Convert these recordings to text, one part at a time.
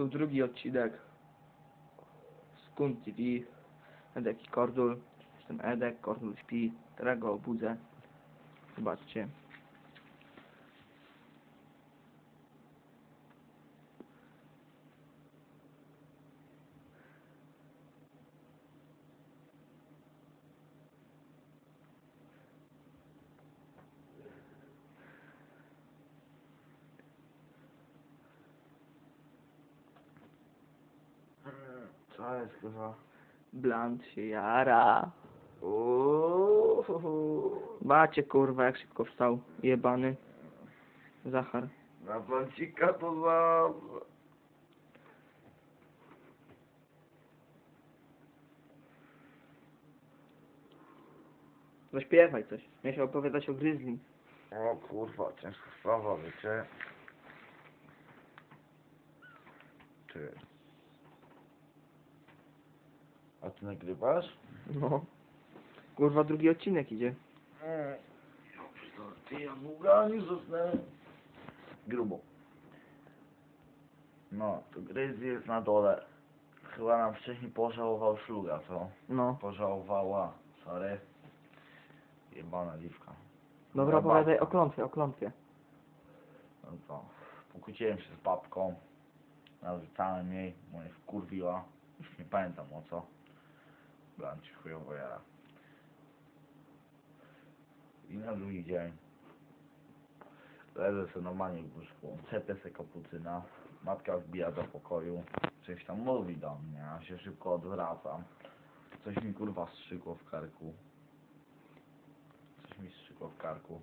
Tu drugi odcinek z Kun TV. Edek i Kordul. Jestem Edek, Kordul śpi. Teraz go obudzę. Zobaczcie. Co jest kurwa? Bland się jara. Uuuu. Macie kurwa jak szybko wstał. Jebany. Zachar. Na plancika to za... Zaśpiewaj coś. Miałeś opowiadać o Grizzly. O kurwa, ciężka sprawa, wiecie? Ty. A ty nagrywasz? No. Kurwa drugi odcinek idzie. Ja pierdolę, Ty, ja długo nie zasnę. Grubo. No, to Gryzzy jest na dole. Chyba nam wcześniej pożałował szluga, co? No. Pożałowała, sorry. Jebana dziwka. Dobra, Moja opowiadaj o klątwie, o klątwie. No to, pokłóciłem się z babką. Narzucałem jej, bo mnie wkurwiła. Już nie pamiętam o co. Byłam ci chujowo jara. I na drugi dzień leżę sobie normalnie w łóżku, sobie kapucyna. Matka wbija do pokoju, coś tam mówi do mnie, ja się szybko odwracam. Coś mi kurwa strzykło w karku. Coś mi strzykło w karku.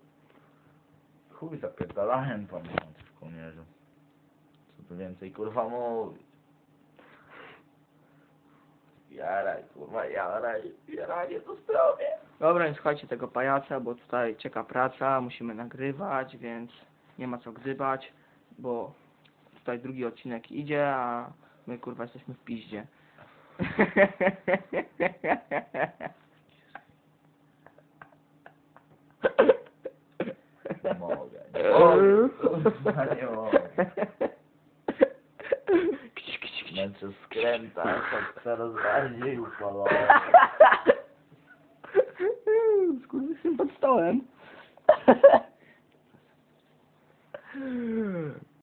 Chuj zapierdalałem miesiącu w kołnierzu. Co tu więcej kurwa mówić. Jaraj, kurwa, jaraj, jaranie to zdrowie. Dobra, nie słuchajcie tego pajaca, bo tutaj czeka praca, musimy nagrywać, więc nie ma co gdybać, bo tutaj drugi odcinek idzie, a my kurwa jesteśmy w piździe. Nie mogę, nie mogę, kurwa, nie mogę. Męczę skręta, to coraz bardziej upalone. Skurwysyn pod stołem.